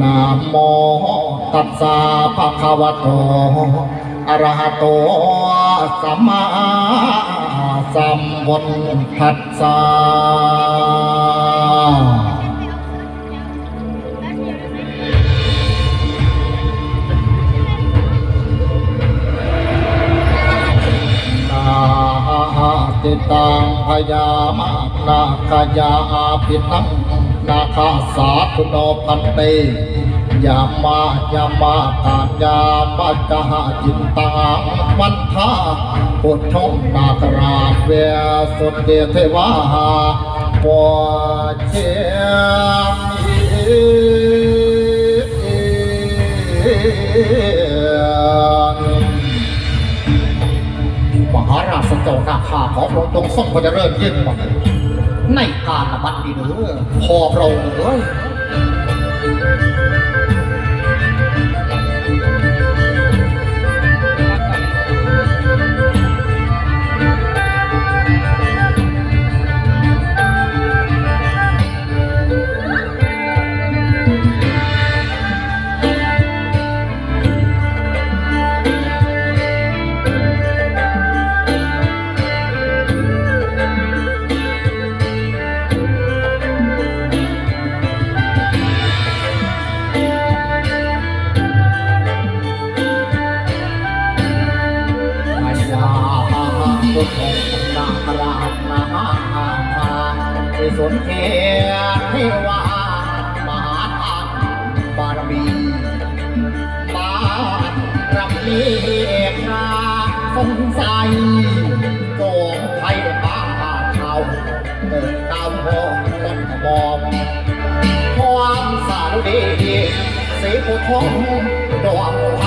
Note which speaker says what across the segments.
Speaker 1: นะโมตัสสะภะคะวะโตอะระหะโตสัมมาสัมพุทธัสสะนาติตังพยามานาคายาปิตัง นาคาสาธุโนพันเตยามายามากาญาปัจหาจิตตังวันทาพุทธนาคราเวสุเดเทวาปวเชียมหาราชเจ้านาคาของพระองค์ทรงทรงพระเจริญยิ่งกว่า ในการบัดนี้เด้อพอพระองค์เอ้ สนเทเทวามหาทานบารมีบารมีเอกราสงสัยโกงไทยบ้าเทาเกิดตามมองต้นมอมความสารดีสีผุทองดวงไท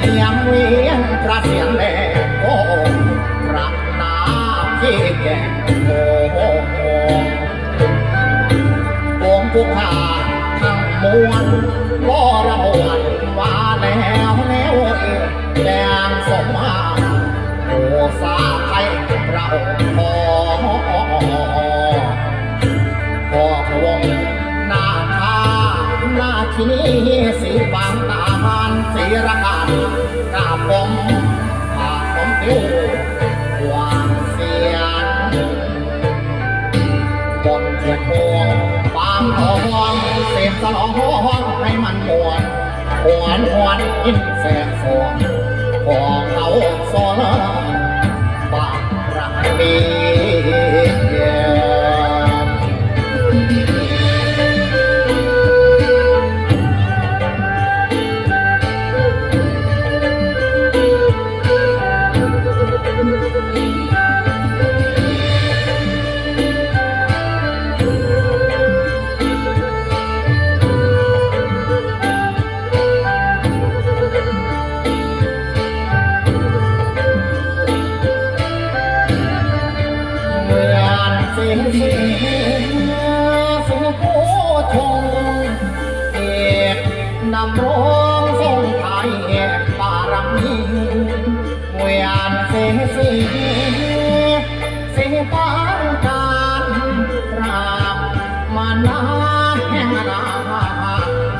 Speaker 1: เพียงเวียนพระเสียงแหลกโอ้พระนาที่แก่โอ้โหโกงผู้ขาทั้งมวลก็ระบวนว่าแล้วแล้วเอ่ยแดงสมมาโอสาไทยเราพอพอพวงหน้าคาหน้าที่นี้สีบางตาหานสีระกัน เสพสลองให้มันมวนหวนหวนกินแสงฟองของเขาสอน สุโขชงเอกนำร้องทรงไทยเอกบารมีเวียนเสียสีเสียงปานการตราบมานาแห่งนา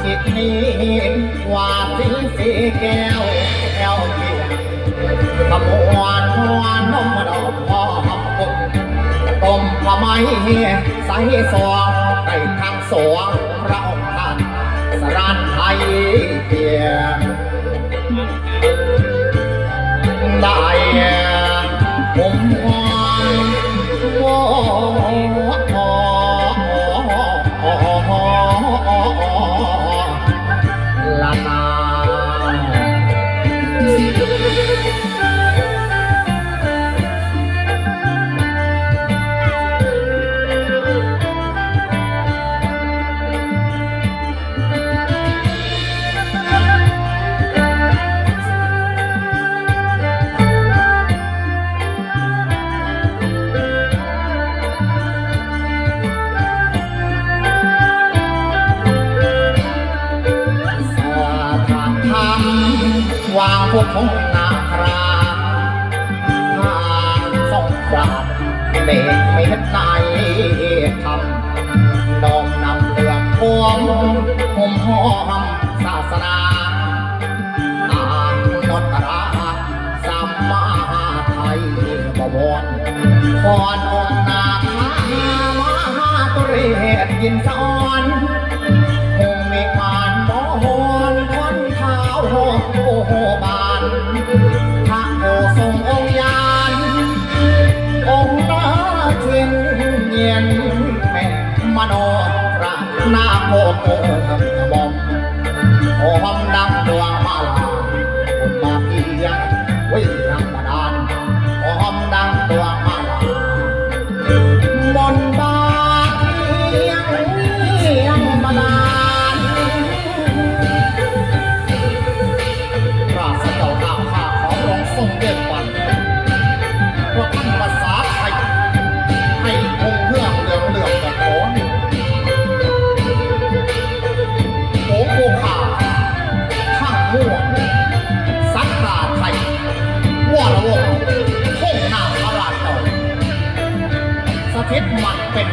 Speaker 1: จิตนี้ว่าสีสีแก้วแก้วเกียรขมวนมวนนมดอกพ่อ มกุดต้มขมายใส่สวงไก่ทางสวงพระองค์ท่านสรานไทยเกียร พวางพุทธงนาคราทางสองครามเบกไม่เห็นไหนทำน้อมนำเรื่องพวงห่มหอมศาสนาอานนตราสัมมาไทยบวรพรองนาคามหาตุเรศยินสอน โสถิตมันเป็น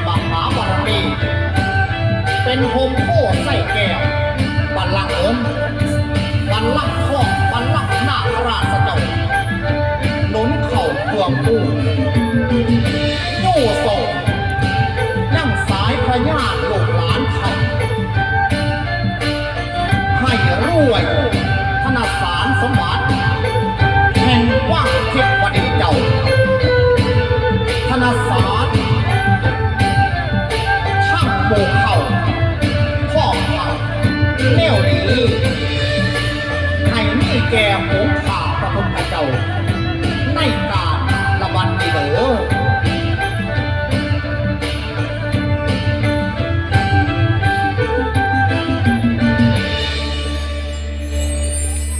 Speaker 1: แก่หงข่าพระพุทธเจ้าในการละวันนี้เด้อ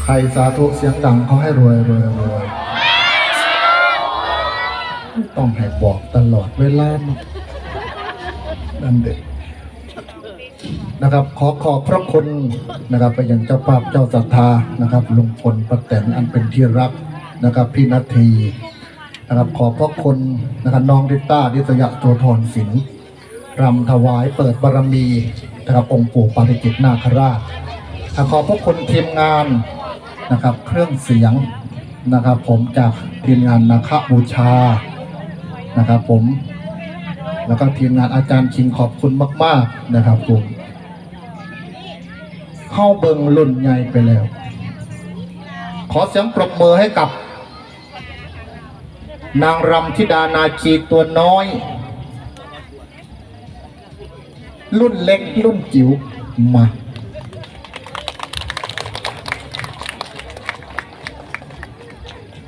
Speaker 2: ใครสาธุเสียงดังเขาให้รวยรวยรวยต้องให้บอกตลอดเวลานะนั่นเด็ก นะครับ ขอขอบพระคุณนะครับ ไปยังเจ้าภาพเจ้าศรัทธานะครับลุงพลป้าแตนอันเป็นที่รักนะครับพี่นัททีนะครับขอบพระคุณนะครับน้องริต้าดิษยะโสธรศิลป์รำถวายเปิดบารมีนะครับองค์ปู่ปาริจิตนาคราชขอบพระคุณทีมงานนะครับ เครื่องเสียงนะครับ ผมจากทีมงานนาคบูชานะครับ ผม แล้วก็ทีมงานอาจารย์คิงขอบคุณมาก ๆ นะครับผม เข้าเบิงลุ่นใหญ่ไปแล้ว ขอเสียงปรบมือให้กับ นางรำธิดานาคีตัวน้อย รุ่นเล็กรุ่นจิ๋วมา